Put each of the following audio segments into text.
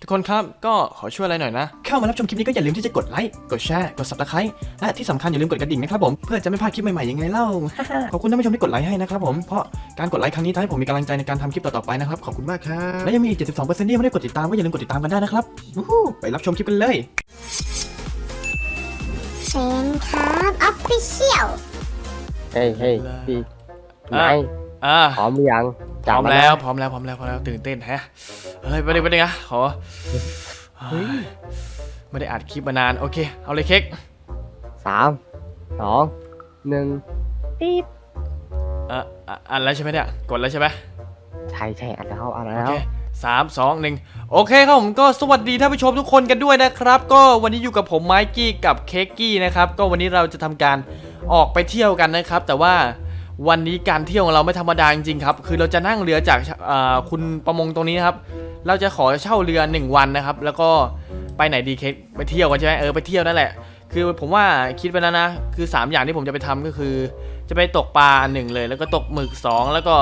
ทุกคนครับก็ขอช่วยอะไรหน่อยนะ เข้ามารับชมคลิปนี้ก็อย่าลืมที่จะกดไลค์กดแชร์กด subscribe และที่สำคัญอย่าลืมกดกระดิ่งนะครับผมเพื่อจะไม่พลาดคลิปใหม่ๆยังไงเล่า ขอบคุณท่านผู้ชมที่กดไลค์ให้นะครับผมเพราะการกดไลค์ครั้งนี้ทำให้ผมมีกำลังใจในการทำคลิปต่อๆไปนะครับขอบคุณมากครับและยังมีอีก 72%ที่ยังไม่ได้กดติดตามก็อย่าลืมกดติดตามกันได้นะครับวู้ฮู้ไปรับชมคลิปกันเลยเซนครับออฟฟิเชียลเฮ้ยเฮ้ยพี่อะ นายอ่าพร้อมหรือยัง พร้อมานะแล้วพร้อมแล้วพร้อมแล้วพร้อมแล้วตื่นเต้นแฮะเฮ้ยไปเลยไปเลยนะขอเฮ้ยไม่ได้อัดคลิปมานานโอเค เอาเลยเค้กสามสองหนึ่งปี๊บอะอะอันแล้วใช่ไหมเนี่ยกดแล้วใช่ไหมใช่ใช่อันแล้วอันโอแล้วเคสามสองหนึ่งโอเคครับผมก็สวัสดีท่านผู้ชมทุกคนกันด้วยนะครับ ก็วันนี้อยู่กับผมไมกี้กับเค้กกี้นะครับก็วันนี้เราจะทำการออกไปเที่ยวกันนะครับ แต่ว่า วันนี้การเที่ยวของเราไม่ธรรมดาจริงๆครับ คือเราจะนั่งเรือจากอ่าคุณประมงตรงนี้นะครับ เราจะขอเช่าเรือ 1 วันนะครับ แล้วก็ไปไหนดีเค้กไปเที่ยวกันใช่ไหมเออไปเที่ยวนั่นแหละ คือผมว่าคิดไปแล้วนะ คือ 3 อย่างที่ผมจะไปทำก็คือ จะไปตกปลาหนึ่งเลย แล้วก็ตกหมึก 2 แล้วก็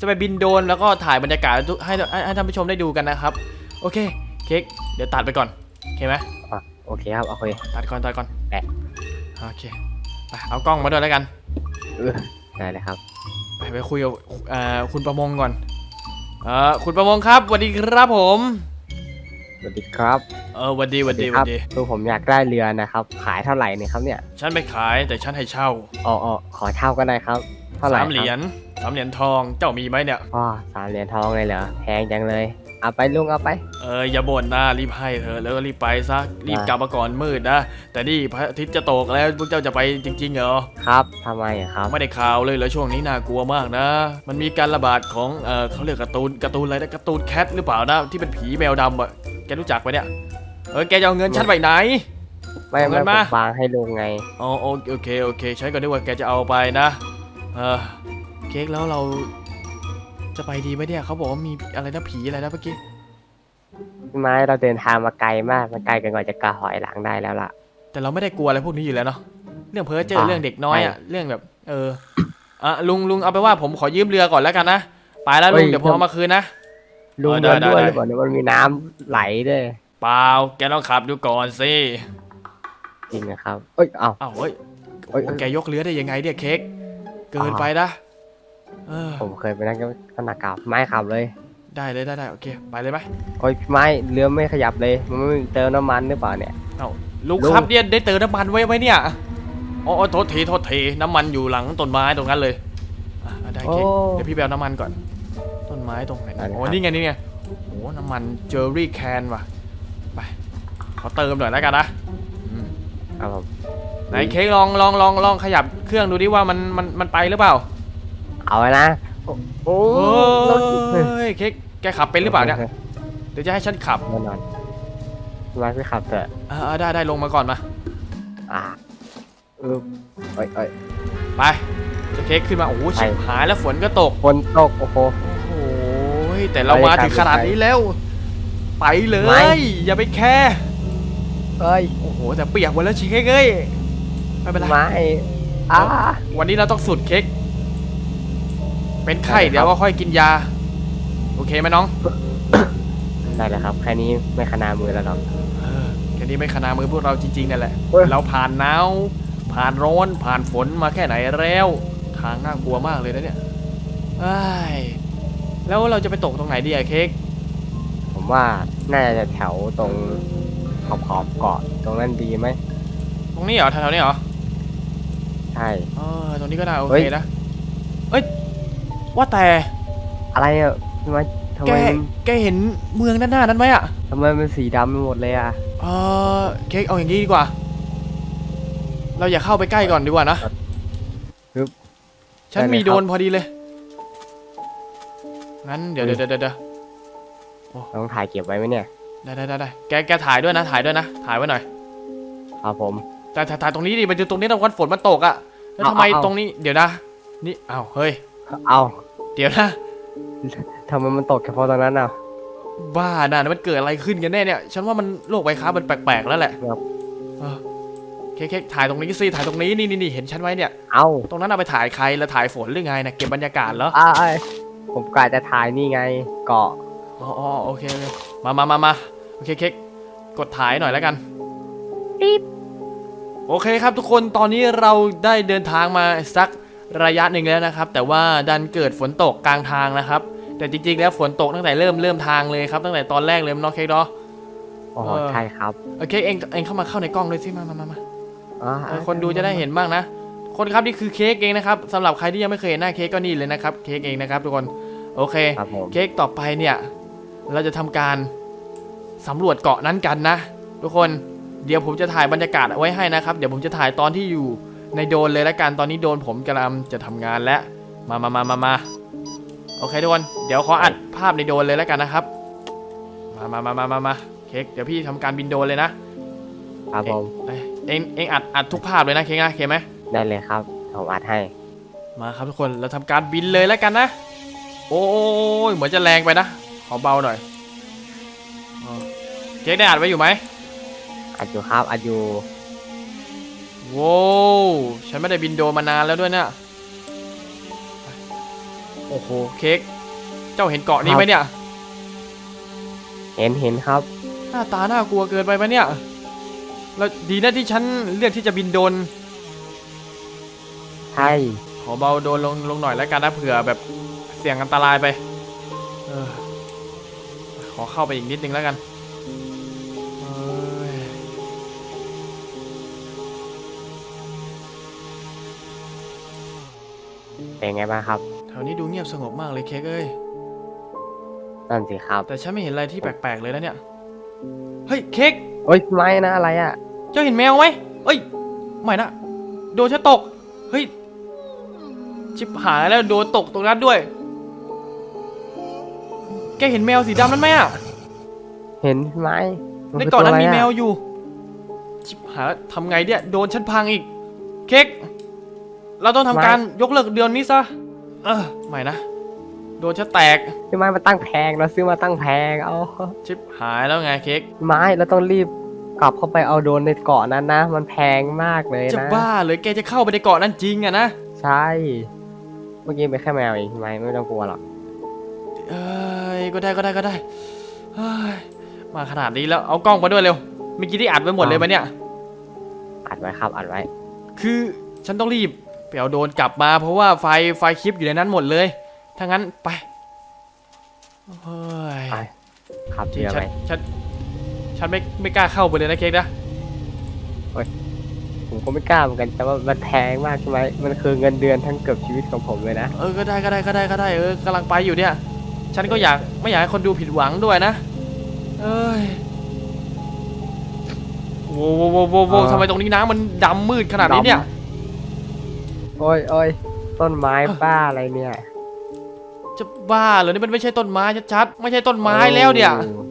จะไปบินโดรนแล้วก็ถ่ายบรรยากาศให้ให้ให้ท่านผู้ชมได้ดูกันนะครับ โอเคเค้กเดี๋ยวตัดไปก่อนโอเคไหมอะโอเคครับโอเคตัดก่อนตัดก่อนแปะโอเคไปเอากล้องมาด้วยแล้วกันเออ ได้เลยครับไปไปคุยกับเอ่อคุณประมงก่อนเอ่อคุณประมงครับสวัสดีครับผมสวัสดีครับเออสวัสดีสวัสดีสครัวัสดี คือผมอยากได้เรือนะครับ ขายเท่าไหร่เนี่ยครับเนี่ยฉันไปขายแต่ฉันให้เช่าอ๋ออ๋อขอเช่าก็ได้ครับ เท่าไหร่สามเหรียญสามเหรียญทองเจ้ามีไหมเนี่ย อ๋อสามเหรียญทองเลยเหรอแพงจังเลย เอาไปลุงเอาไป เอออย่าบ่นนะรีบให้เธอะแล้วก็รีบไปซะรีบได้กลับมาก่อนมืดนะแต่นี่พระอาทิตย์จะตกแล้วพวกเจ้าจะไปจริง ๆ เหรอครับทำไมอะครับ ไม่ได้ข่าวเลยเหรอช่วงนี้น่ากลัวมากนะ มันมีการระบาดของเออเขาเรียกการ์ตูนการ์ตูนอะไรนะการ์ตูนแคทหรือเปล่านะที่เป็นผีแมวดำอะแกรู้จักไหมเนี่ยเออแกจะเอาเงินฉันไปไหน ไม่เอาเงิไม่นผมา มวางให้ลุงไง อ๋อโอโอเคโอเคฉันก็นึกว่าแกจะเอาไปนะเออเค้กแล้วเรา จะไปดีไหมเนี่ยเขาบอกว่ามีอะไรนะผีอะไรนะเมื่อกี้พี่ไม้เราเดินทางมาไกลมากมันไกลเกันกว่าจะกระหอยหลังได้แล้วล่ะ แต่เราไม่ได้กลัวอะไรพวกนี้อยู่แล้วเนาะเรื่องเพ้อเจออ่าเรื่องเด็กน้อยอะใช่เรื่องแบบ เอออะลุงลุงเอาไปนว่าผมขอยืมเรือก่อนแล้วกันนะไปแล้วลุงเฮ้ยเดี๋ยวผมเอามาคืนนะลุงเออได้เดินด้วยได้หรือเปล่าเนี่ยมันมีน้ำไหลด้วยเปล่าแกต้องขับดูก่อนสิจริงนะครับเอ้ยเอ้าอ้าวเฮ้ยเอ้ยโอ้แกยกเรือได้ยังไงเนี่ยเค้กเกินอ่าไปนะ เออผมเคยไปนั่งก็หนักกับไม้ขับเลย ได้เลยได้ได้โอเค ไปเลยไหมโอ้ยพี่ไม้เรือไม่ขยับเลย มันไม่เติมน้ำมันหรือเปล่าเนี่ย เอ้าลุงลุง ครับเนี่ยได้เติมน้ำมันไว้ไหมเนี่ยอ๋ออ๋อโทษทีโทษทีน้ำมันอยู่หลังต้นไม้ตรงนั้นเลยอะได้โอ้เค้กเดี๋ยวพี่ไปเอาน้ำมันก่อน ต้นไม้ตรงไหนได้เลยโอ้ครับนี่ไงนี่ไงโอ้น้ำมันเจอรี่แคนว่ะไปขอเติมหน่อยแล้วกันนะอืมครับผมไหนเค้กลองลองลองลองขยับเครื่องดูดิว่ามันมันมันไปหรือเปล่า เอาไว้นะโอ้โอ้โอ้รถยเค้กแกขับเป็นหรือเปล่าเนี่ยเดี๋ยวจะให้ฉันขับแน่นอนพี่ไม้พี่ขับเถอะอ่าได้ได้ลงมาก่อนมาอ่าเออเอ้ยเอ้ย ไปเจะเค้กขึ้นมาโอ้โหไปชิบหายแล้วฝนก็ตกฝนตกโอ้โห โอ้ยแต่เรามาถึงขนาดนี้แล้ว ไปเลไม่ ย อย่าไปแคร์เอ้ยโอ้โหแต่เปียกหมดแล้วชิเค้กเอ้ยไม่เป็นไร ไม้อ่าวันนี้เราต้องสุดเค้ก เป็นไข้ได้เลยครับเดี๋ยวก็ค่อยกินยา โอเคไหมน้องได้เลยครับ แค่นี้ไม่ขนามือแล้วหรอกเออแค่นี้ไม่ขนามือพวกเราจริงๆนั่นแหละ เฮ้ย เราผ่านหนาวผ่านร้อนผ่านฝนมาแค่ไหนแล้ว ทางน่ากลัวมากเลยนะเนี่ยเอ้ยแล้วเราจะไปตกตรงไหนดีอะเค้กผมว่าน่าจะแถวตรงขอบขอบๆเกาะตรงนั้นดีไหมตรงนี้เหรอแถวๆนี้เหรอใช่ เออตรงนี้ก็ได้โอเฮ้เคย นะเอ้ย ว่าแต่อะไรอะทำไมทำแกไมแกเห็นเมืองด้านหน้านั้นไหมอะทำไมมันสีดำไปหมดเลยอะเออเค้กเอาอย่างนี้ดีกว่า เราอย่าเข้าไปใกล้ก่อนดีกว่านะครับฉันได้เลยมีครับโดรนพอดีเลยงั้นเดี๋ยวอืเดี๋มยวเดี๋ยวเดี๋ยวต้องถ่ายเก็บไว้ไหมเนี่ยได้ได้ได้ได้แกแกถ่ายด้วยนะ ถ่ายด้วยนะ ถ่ายไว้หน่อยครับผม แต่ถ่ายถ่ายตรงนี้ดิมันอยู่ตรงนี้ตรงวันฝนมันตกอะแล้วเอาทำไมเอาเอาตรงนี้เดี๋ยวนะ นี่อ้าวเฮ้ยเอา เดี๋ยวนะทำไมมันตกเฉพาะตอนนั้นอะบ้าน่ะมันเกิดอะไรขึ้นกันแน่เนี่ย ฉันว่ามันโลกใบค้ามันแปลกๆแล้วแหละครับเออเค้กเค้กถ่ายตรงนี้สิถ่ายตรงนี้นี่นี่นี่เห็นฉันไว้เนี่ย เอาตรงนั้นเอาไปถ่ายใครแล้วถ่ายฝนหรือไงนะเก็บบรรยากาศเหรออ่าไอ้ผมกะจะถ่ายนี่ไงเกาะอ๋ออ๋อโอเคโอเคมามามามาโอเคเค้กกดถ่ายหน่อยแล้วกันรีบโอเคครับทุกคนตอนนี้เราได้เดินทางมาสัก ระยะหนึ่งแล้วนะครับ แต่ว่าดันเกิดฝนตกกลางทางนะครับ แต่จริงๆแล้วฝนตกตั้งแต่เริ่มเริ่มทางเลยครับตั้งแต่ตอนแรกเลยเนาะเค้กเนาะโอ้โหเออใช่ครับโอเคเองเองเข้ามาเข้าในกล้องเลยสิมามามามาอ๋อเออคนดูจะได้เห็นบ้างนะ คนครับนี่คือเค้กเองนะครับสำหรับใครที่ยังไม่เคยเห็นหน้าเค้กก็นี่เลยนะครับเค้กเองนะครับทุกคนโอเค ครับผม เค้กต่อไปเนี่ย เราจะทำการสำรวจเกาะนั้นกันนะ ทุกคนเดี๋ยวผมจะถ่ายบรรยากาศเอาไว้ให้นะครับ เดี๋ยวผมจะถ่ายตอนที่อยู่ ในโดรนเลยละกันตอนนี้โดรนผมกำลังจะทำงานแล้วมามามามามาโอเคทุกคนเดี๋ยวขออัดภาพในโดรนเลยแล้วกันนะครับ มามามามามามาเค้กเดี๋ยวพี่ทำการบินโดรนเลยนะครับผมเอ้ยเองเองอัดอัดทุกภาพเลยนะเค้กนะโอเคไหมได้เลยครับผมอัดให้มาครับทุกคนเราทำการบินเลยแล้วกันนะ โอ้ยเหมือนจะแรงไปนะขอเบาหน่อยอ๋อเค้กได้อัดไว้อยู่ไหมอัดอยู่ครับอัดอยู่ โว้วฉันไม่ได้บินโดรนมานานแล้วด้วยเนี่ยโอ้โหเค้กเจ้าเห็นเกาะนี้ไหมเนี่ย เห็นเห็นครับ หน้าตาน่ากลัวเกินไปไหมเนี่ยแล้วดีนะที่ฉันเลือกที่จะบินโดรนใช่ขอเบาโดรนลงลงหน่อยแล้วกันนะเผื่อแบบเสี่ยงอันตรายไปเออขอเข้าไปอีกนิดนึงแล้วกัน เป็นไงบ้างครับ แถวนี้ดูเงียบสงบมากเลยเค้กเอ้ย นั่นสิครับแต่ฉันไม่เห็นอะไรที่แปลกๆเลยนะเนี่ย เฮ้ยเค้กโอ้ยไม่นะอะไรอะ เจ้าเห็นแมวไหมเอ้ย ไม่นะ โดนฉันตก เฮ้ย ชิบหายแล้วโดนตกตรงนั้นด้วย แกเห็นแมวสีดำนั้นไหมอะเห็นไหมในเกาะนั้นมีตัวอะไรแมอะวอยู่ ชิบหายแล้วทำไงเนี่ย โดนฉันพังอีก เค้ก เราต้องทำการยกเลิกเดือนนี้ซะ เออไม่นะ โดนฉันแตกพี่ไม้มาตั้งแพงเราซื้อมาตั้งแพงเอาชิบหายแล้วไงเค้ก ไม้เราต้องรีบกลับเข้าไปเอาโดรนในเกาะนั้นนะ มันแพงมากเลยจะนะบ้าเลยแกจะเข้าไปในเกาะนั้นจริงอะนะ ใช่ เมื่อกี้เป็นแค่แมวเองพี่ไม้ไม่ต้องกลัวหรอกเอ้ยก็ได้ก็ได้ก็ได้เฮ้ยมาขนาดนี้แล้วเอากล้องมาด้วยเร็วเมื่อกี้ที่อัดไว้หมดเลยปะเนี่ย อัดไว้ครับอัดไว้คือฉันต้องรีบ ไปเอาโดรนกลับมา เพราะว่าไฟไฟคลิปอยู่ในนั้นหมดเลย ถ้างั้นไปเฮ้ยไปขับจริเรืงอฉัไปนฉันฉันไม่ไม่กล้าเข้าไปเลยนะเค้กนะ ผมก็ไม่กล้าเหมือนกันแต่ว่ามันแพงมากใช่ไหมมันคือเงินเดือนทั้งเกือบชีวิตของผมเลยนะเออ ก็ได้ก็ได้ก็ได้ก็ได้ เออกำลังไปอยู่เนี่ย ฉันก็อยากไม่อยากให้คนดูผิดหวังด้วยนะ เอ้ยโว้วโว้วโว้วโว้วโว้วอ่าทำไมตรงนี้น้ำมันดำมืดขนาดนี้เนี่ย โอ้ยโอ้ยต้นไม้บ้าอะไรเนี่ยจะบ้าเหรอนี่มันไม่ใช่ต้นไม้ชัดๆไม่ใช่ต้นไม้แล้วเนี่ยโอ้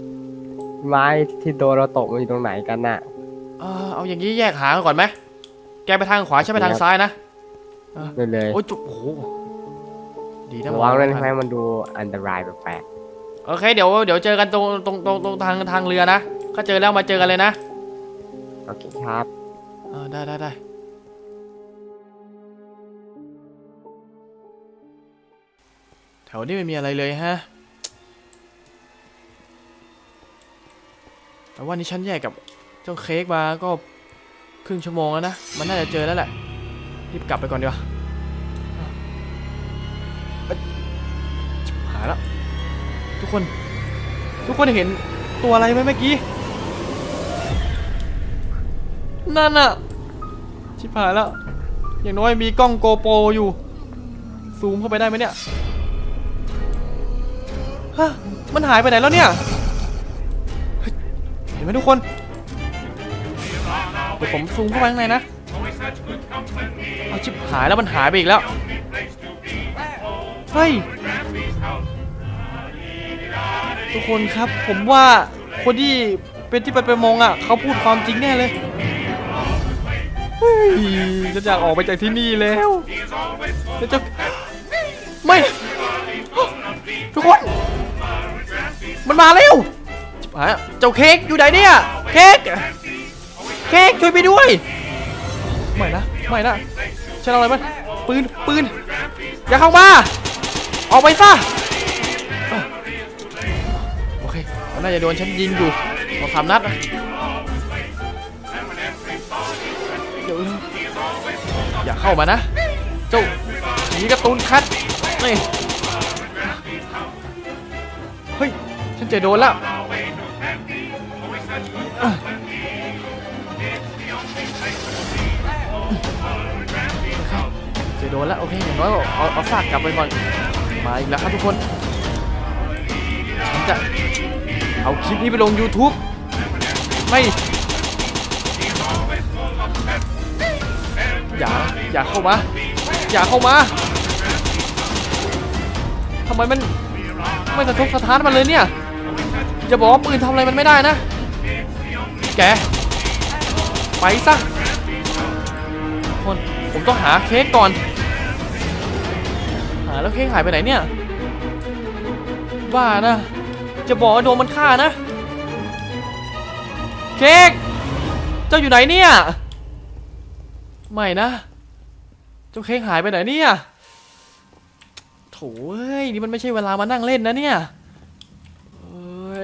ไม้ที่โดนเราตกมันอยู่ตรงไหนกันน่ะ เออเอาอย่างนี้แยกหางก่อนไหมแกไปทางขวาฉันไปทางซ้ายนะเลยเลยโอ้ยจุ๊บโอ้โหดีนะระวังด้วยมนะองไหมไม่ทันมันดูอันตรายแปลกโอเคเดี๋ยวเดี๋ยวเจอกันตรงตรงตรงตรงทางทางเรือนะถ้าเจอแล้วมาเจอกันเลยนะๆโอเคครับ เออได้ได้ได้ วนี้ไม่มีอะไรเลยฮะ แต่ว่านี่ฉันแยกกับเจ้าเค้กมาก็ครึ่งชั่วโมงแล้วนะ มันน่าจะเจอแล้วแหละ รีบกลับไปก่อนดีกว่าหายแล้ว ทุกคน ทุกคนเห็นตัวอะไรไหมเมื่อกี้ นั่นอะชิบหายแล้ว อย่างน้อยมีกล้องโกโปรอยู่ ซูมเข้าไปได้ไหมเนี่ย มันหายไปไหนแล้วเนี่ยเห็นไหมทุกคนเดี๋ยวผมซูมเข้าไปข้างในนะเอาชิบหายแล้วมันหายไปอีกแล้วเฮ้ยทุกคนครับผมว่าคนที่เป็นที่ไปไปมองอะเขาพูดความจริงแน่เลยเฮ้ยฉันอยากออกไปจากที่นี่แล้วแล้วจะไม่ทุกคน มันมาแล้วชิบหายแล้วเจ้าเค้กอยู่ไหนเนี่ย เค้ก เค้กช่วยไปด้วย ไม่นะ ไม่นะฉันเอาอะไรบ้างปืน ปืน อย่าเข้ามา ออกไปซะ โอเคเอาน่าจะโดนฉันยิงอยู่สอสามนัดนะเดี๋ยวอย่าเข้ามานะ เจ้าหนีกร์ตูนคัดนี่ ฉันจอโดนแล้วอะเจอโดนแล้วโอเคอย่างน้อยเอาเอาซากกลับไปก่อนมาอีกแล้วครับทุกคนฉันจะเอาคลิปนี้ไปลง YouTube ไม่อย่าอย่าเข้ามา อย่าเข้ามาทำไมมันไม่สะทกสะท้านมันเลยเนี่ย จะบอกว่าปืนทำอะไรมันไม่ได้นะ แก ไปซะคนผมต้องหาเค้กก่อน หาแล้วเค้กหายไปไหนเนี่ยบ้านะ จะบอกว่าโดนมันฆ่านะ เค้ก เจ้าอยู่ไหนเนี่ย ไม่นะ เจ้าเค้กหายไปไหนเนี่ยโถ่เอ้ยนี่มันไม่ใช่เวลามานั่งเล่นนะเนี่ย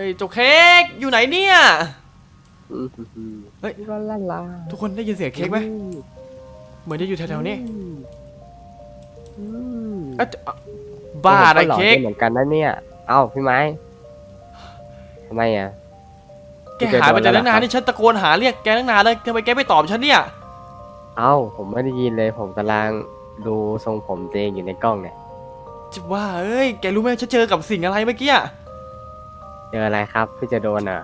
ยเจ้าเค้กอยู่ไหนเนี่ยเฮ้ยลาลาลาทุกคนได้ยินเสียงเค้กไหมเหมือนจะอยู่แถวๆนี้อืมเอ๊ะอะบ้าอะไรผมหล่เค้กเหมือนกันนะเนี่ย เอ้าพี่ไม้ทำไมอะแกหายไปจากตั้งนานนี่ฉันตะโกนหาเรียกแกตั้งนานเลยทำไมแกไม่ตอบฉันเนี่ย เอ้าผมไม่ได้ยินเลยผมกำลังดูทรงผมตัวเองอยู่ในกล้องเนี่ยจะว่าเอ้ยแกรู้ไหมฉันเจอกับสิ่งอะไรเมื่อกี้อะ เจออะไรครับพี่จะโดนอะ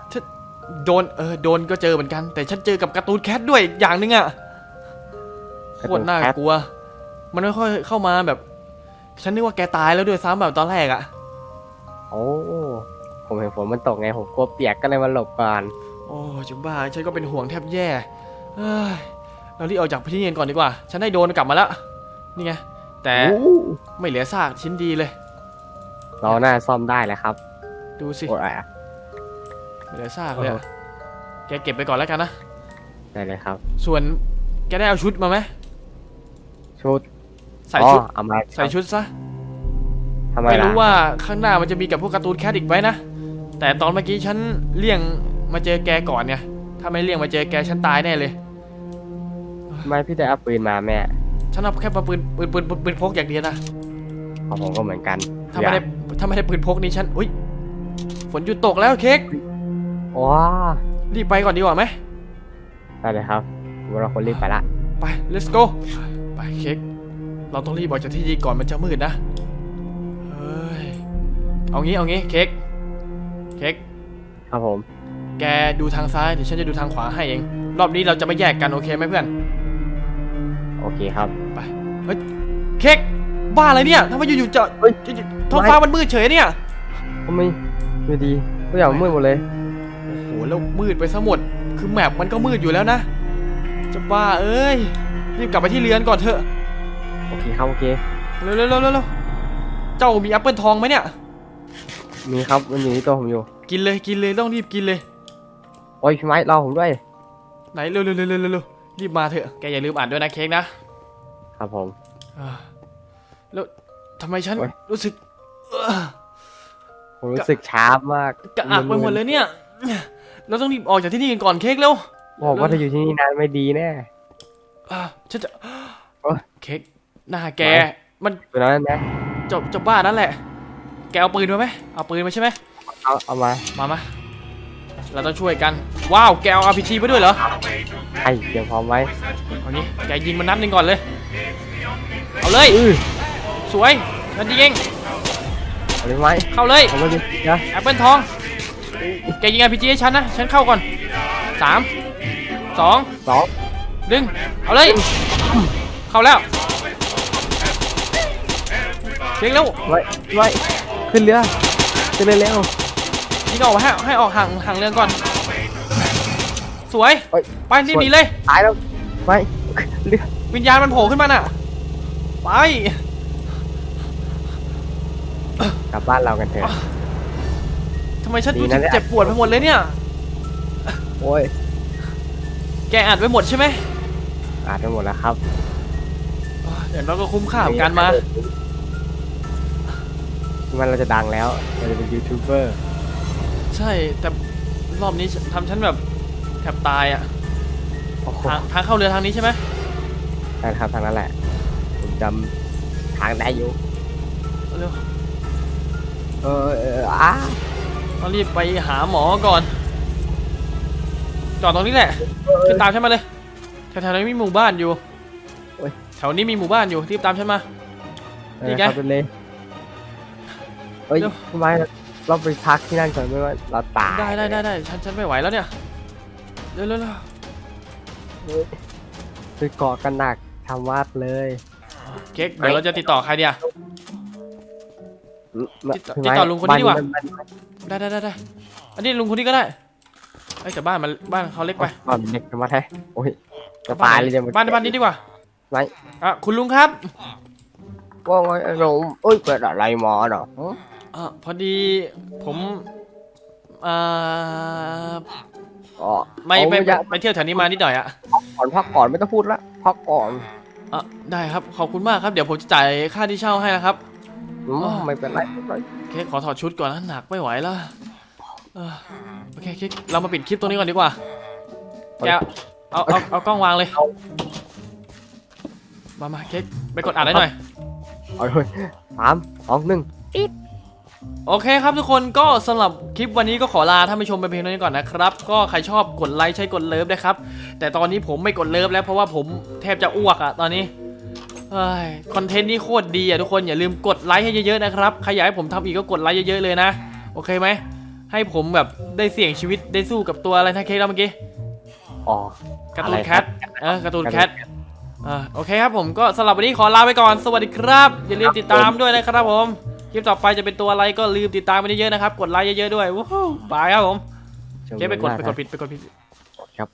โดนเออโดนก็เจอเหมือนกัน แต่ฉันเจอกับการ์ตูนแคทด้วยอย่างหนึงอะโคตรน่ากลัว มันไม่ค่อยเข้ามาแบบ ฉันนึกว่าแกตายแล้วด้วยซ้ำแบบตอนแรกอะโอ้ผมเห็นฝนมันตกไงผมกลัวเปียกก็เลยมาหลบก่อนโอ้จะบ้าฉันก็เป็นห่วงแทบแย่เอ้ยเรารีบออกจากที่นี่กันก่อนดีกว่า ฉันได้โดนกลับมาแล้วนี่ไงแต่โอ้ไม่เหลือซากชิ้นดีเลย เราหน้าซ่อมได้แหละครับ ดูสิโอ้ยอะไม่เหลือซากเลยอะแกเก็บไปก่อนแล้วกันนะ ได้เลยครับ ส่วนแกได้เอาชุดมาไหมชุดใส่อ๋อชุดเอามาใส่ชุดซะ ทำไมไม่ล่ะรู้ว่าข้างหน้ามันจะมีกับพวกการ์ตูนแคทอีกไว้นะ แต่ตอนเมื่อกี้ฉันเลี่ยงมาเจอแกก่อนเนี่ย ถ้าไม่เลี่ยงมาเจอแกฉันตายแน่เลย ทำไมพี่ได้เอาปืนมาแม่ฉันเอาแค่ปืนปืนปืนปืนปืนพกอย่างเดียวนะ ของผมก็เหมือนกันถ้าไม่ได้ถ้าไม่ได้ปืนพกนี่ฉัน อุ้ย ฝนหยุดตกแล้วเค้กว้ารีบไปก่อนดีกว่าไหมได้เลยครับเราคนรีบไปละไป let's go ไปเค้กเราต้องรีบออกจากที่นี่ก่อนมันจะมืดนะเฮ้ยเอางี้เอางี้เค้กเค้กครับผม แกดูทางซ้ายเดี๋ยวฉันจะดูทางขวาให้เอง รอบนี้เราจะไม่แยกกันโอเคไหมเพื่อน โอเคครับ ไป เฮ้ย เค้กบ้าอะไรเนี่ยทำไมอยู่ๆจะเฮ้ยจะจะท้องฟ้ามันมืดเฉยเนี่ยทำไม ดูดีทุกอย่างมืดหมดเลย โอ้โหแล้วมืดไปซะหมด คือแมปมันก็มืดอยู่แล้วนะ จะบ้าเอ้ย รีบกลับไปที่เรือนก่อนเถอะ โอเคครับโอเคเร็วเร็วเร็วเร็วเร็วเจ้ามีแอปเปิลทองไหมเนี่ย มีครับมันอยู่ที่ตัวผมอยู่ กินเลยกินเลยต้องรีบกินเลย โอ้ยพี่ไม้รอผมด้วย ไหนเร็วเร็วเร็วเร็วเร็วเร็วรีบมาเถอะ แกอย่าลืมอ่านด้วยนะเค้กนะ ครับผม อ่าแล้วทำไมฉันโอ๊ย รู้สึกเอ่อ ผมรู้สึกช้ามากกระอักไปหมดเลยเนี่ย เราต้องรีบออกจากที่นี่กันก่อนเค้กเร็วบอกว่าถ้าอยู่ที่นี่นานไม่ดีแน่อ่าฉันจะโอ๊ยเค้กหน้าแกไม่มันตัวนั้นนะจบจบบ้านั่นแหละ แกเอาปืนมาไหมเอาปืนมาใช่ไหมเอาเอามา มามาเราต้องช่วยกัน ว้าวแกเอา RPG ไปด้วยเหรอให้เตรียมพร้อมไว้เอานี้แกยิงมันนัดหนึ่งก่อนเลย เอาเลยอือสวยนัดยิง เอาเลยไหมเข้าเลยเอามาดินะแอปเปิลทองแกยิง RPG ให้ฉันนะ ฉันเข้าก่อนสามสองสองดึง เอาเลย เข้าแล้วเช็คแล้วไว้ไว้ขึ้นเรือขึ้นเรือเร็วยิงออกมาให้ให้ออกห่างห่างเรือนก่อน สวย เฮ้ยไปรีบหนีเลย ตายแล้วไว้เรือวิญญาณมันโผล่ขึ้นมาน่ะ ไป กลับบ้านเรากันเถอะ ทำไมฉันดีรู้นะสึกเนี่ย เจ็บปวดไปหมดเลยเนี่ย โอ้ยแกอัดไว้หมดใช่ไหมอ่านไปหมดแล้วครับอ่าเดี๋ยวเราก็คุ้มค่ากับการมา มันเราจะดังแล้วเราจะเป็นยูทูบเบอร์ฉใช่ แต่รอบนี้ทำฉันแบบแทบตายอะโอ้โหทางทางเข้าเรือทางนี้ใช่ไหมใช่ครับทางนั้นแหละ ผมจำทางได้อยู่เร็ว เออเอออ้าต้องรีบไปหาหมอก่อน จอดตรงนี้แหละขึ้นตามฉันมาเลยแถวๆนี้มีหมู่บ้านอยู่แถวนี้มีหมู่บ้านอยู่รีบตามฉันมาเอนี่อไงครับเป็นเลยเอ้ยเร็วทำไมเราไปพักที่นั่นก่อนไม่ว่าเราตายได้ได้ได้ได้ฉันฉันไม่ไหวแล้วเนี่ยเร็วเร็วเร็วไปเกาะกันหนักทำวัดเลยเค้กเดี๋ยวเราจะติดต่อใครเดีย ติดต่อพี่ติดต่อลุงคนนี้ดีกว่าบ้บ้ได้ได้ได้ได้อันนี้ลุงคนนี้ก็ได้ไอ้ยแต่บ้านมันบ้านเขาเล็กไปบ้านเด็กมาแท้โอ้ยจะตายเลยเนี่ยบ้านบ้านนี้ดีกว่าไหนอะคุณลุงครับว่าไงไอ้หนุ่มเอ้ยเกิดอะไรหมอเนาะอะพอดีผมอ่าอ๋อไม่ไม่เอาอย่าไปเที่ยวแถวนี้มานิดหน่อยอะก่อนพักก่อนไม่ต้องพูดละพักก่อนอะได้ครับขอบคุณมากครับเดี๋ยวผมจะจ่ายค่าที่เช่าให้นะครับ อืมอ๋อไม่เป็นไรไม่เป็นไรเค้กขอถอดชุดก่อนนะหนักไม่ไหวแล้วเออโอเคเค้กเรามาปิดคลิปตรงนี้ก่อนดีกว่าแกเอาเอาเอากล้องวางเลย มามาเค้กไปกดอ่านได้หน่อย เอาเลยสามสองหนึ่ง โอเคครับทุกคนก็สำหรับคลิปวันนี้ก็ขอลาท่านผู้ชมไปเพียงเท่านี้ก่อนนะครับ ก็ใครชอบกดไลค์ใช้กดเลิฟนะครับ แต่ตอนนี้ผมไม่กดเลิฟแล้วเพราะว่าผมแทบจะอ้วกอะตอนนี้เอ้ย คอนเทนต์นี้โคตรดีอะทุกคนอย่าลืมกดไลค์ให้เยอะๆนะครับใครอยากให้ผมทำอีกก็กดไลค์เยอะๆเลยนะ โอเคไหมให้ผมแบบได้เสี่ยงชีวิตได้สู้กับตัวอะไรนะเค้กแล้วเมื่อกี้อ๋อการ์ตูนอะไรแคครัทบเออการ์ตูนแคทอ่าโอเคครับผมก็สำหรับวันนี้ขอลาไปก่อนสวัสดีครับ อย่าลืมติดตามด้วยนะครับผม คลิปต่อไปจะเป็นตัวอะไรก็ลืมติดตามไปเยอะๆนะครับ กดไลค์เยอะๆด้วยว้าวบายครับผมเชิญเจ๊ไปกดเลยไปนะกดผิดไปกดผิดครับ